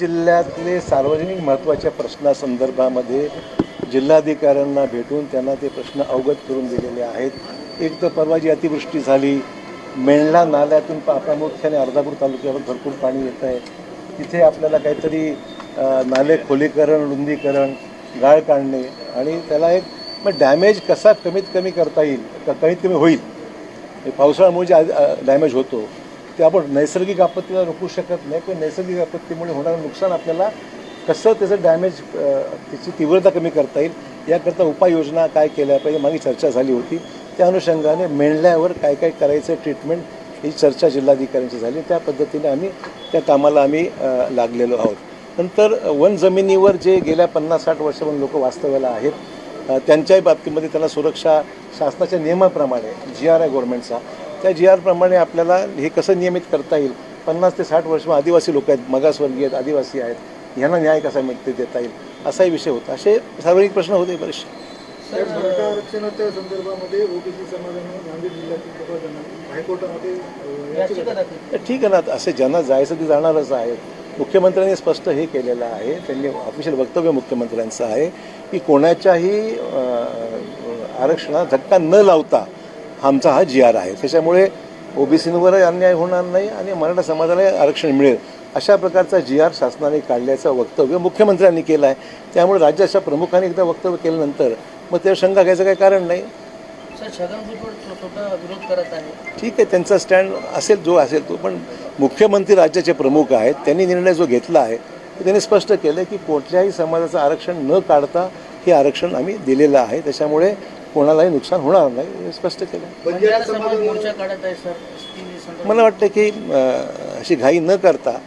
जिल्ह्यातले सार्वजनिक महत्त्वाच्या प्रश्नासंदर्भामध्ये जिल्हाधिकाऱ्यांना भेटून त्यांना ते प्रश्न अवगत करून दिलेले आहेत. एक तर परवा जी अतिवृष्टी झाली मेंढला नाल्यातून पा- प्रामुख्याने अर्धापूर तालुक्यावर भरपूर पाणी येत आहे. तिथे आपल्याला काहीतरी नाले खोलीकरण रुंदीकरण गाळ काढणे आणि त्याला एक मग डॅमेज कसा कमीत कमी करता येईल कमीत कमी होईल? पावसाळ्यामुळे जे डॅमेज होतो. ते आपण नैसर्गिक आपत्तीला रोखू शकत नाही पण नैसर्गिक आपत्तीमुळे होणारं नुकसान आपल्याला कसं त्याचं डॅमेज त्याची तीव्रता कमी करता येईल याकरता उपाययोजना काय केल्या पाहिजे मागे चर्चा झाली होती. त्या अनुषंगाने मेंढल्यावर काय काय करायचं ट्रीटमेंट ही चर्चा जिल्हाधिकाऱ्यांची झाली. त्या पद्धतीने आम्ही त्या कामाला आम्ही लागलेलो आहोत. नंतर वन जमिनीवर जे गेल्या पन्नास साठ वर्षापासून लोक वास्तव्याला आहेत त्यांच्याही बाबतीमध्ये त्यांना सुरक्षा शासनाच्या नियमाप्रमाणे जी आर आय गव्हर्नमेंटचा त्या जी आरप्रमाणे आपल्याला हे कसं नियमित करता येईल? पन्नास ते साठ वर्ष आदिवासी लोक आहेत मागासवर्गीय आहेत आदिवासी आहेत. ह्यांना न्याय कसा मिळते देता येईल? असाही विषय होता. असे सार्वजनिक प्रश्न होते बरेचसे. मराठा आरक्षणाच्या संदर्भामध्ये ओबीसी समाजानं नांदेड जिल्ह्यातील हायकोर्टामध्ये ठीक आहे ना असे ज्यांना जायचं ते जाणारच आहे मुख्यमंत्र्यांनी स्पष्ट हे केलेलं आहे त्यांनी ऑफिशियल वक्तव्य मुख्यमंत्र्यांचं आहे की कोणाच्याही आरक्षणात धक्का न लावता आमचा हा जी आर आहे. त्याच्यामुळे ओबीसींवरही अन्याय होणार नाही आणि मराठा समाजाला आरक्षण मिळेल. अशा प्रकारचा जी आर शासनाने काढल्याचं वक्तव्य मुख्यमंत्र्यांनी केलं आहे त्यामुळे राज्याच्या प्रमुखांनी एकदा वक्तव्य केल्यानंतर मग त्यावर शंका घ्यायचं काही कारण नाही. ठीक आहे त्यांचा स्टँड असेल जो असेल तो पण मुख्यमंत्री राज्याचे प्रमुख आहेत त्यांनी निर्णय जो घेतला आहे तो त्यांनी स्पष्ट केलं की कुठल्याही समाजाचं आरक्षण न काढता हे आरक्षण आम्ही दिलेलं आहे. त्याच्यामुळे कोणालाही नुकसान होणार नाही हे स्पष्ट केलं. बंजारा समाज मोर्चा काढत आहे सर ST संदर्भात. मला वाटतं की अशी घाई न करता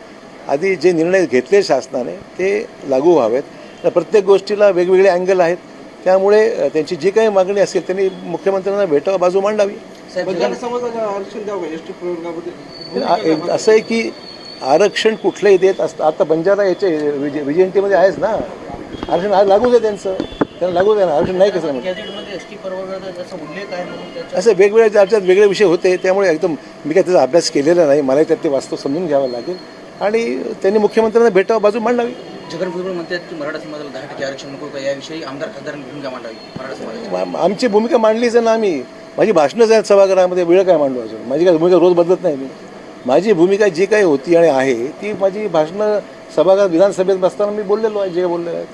आधी जे निर्णय घेतले शासनाने ते लागू व्हावेत. प्रत्येक गोष्टीला वेगवेगळे अँगल आहेत. त्यामुळे त्यांची जी काही मागणी असेल त्यांनी मुख्यमंत्र्यांना भेटावं बाजू मांडावी. असं आहे की आरक्षण कुठलंही देत असतं. आता बंजारा याचे विजय एन टीमध्ये आहेच ना. आरक्षण आज लागूच आहे त्यांचं. त्यांना लागू आहे ना आरक्षण नाही कसं म्हणतात गॅझेटमध्ये एस टी परवर्गाचा जसा उल्लेख आहे म्हणून त्याच्या असे वेगवेगळ्या राज्यात वेगळे विषय होते त्यामुळे एकदम मी काय त्याचा अभ्यास केलेला नाही. मला त्यात ते वास्तव समजून घ्यावं लागेल. आणि त्यांनी मुख्यमंत्र्यांना भेटावं बाजू मांडावी. छगन भुजबळ म्हणतात की मराठा समाजाला दहा टक्के आरक्षण नको का याविषयी आमदार खासदारांनी भूमिका मांडावी? मराठा समाजाची. आम- आमची भूमिका मांडलीच आहे ना आम्ही. माझी भाषणंच आहेत सभागृहामध्ये वेळ काय मांडू अजून? माझी काय भूमिका रोज बदलत नाही मी. माझी भूमिका जी काही होती आणि आहे ती माझी भाषणं सभागृहात विधानसभेत बसताना मी बोललेलो आहे जे बोलले आहेत.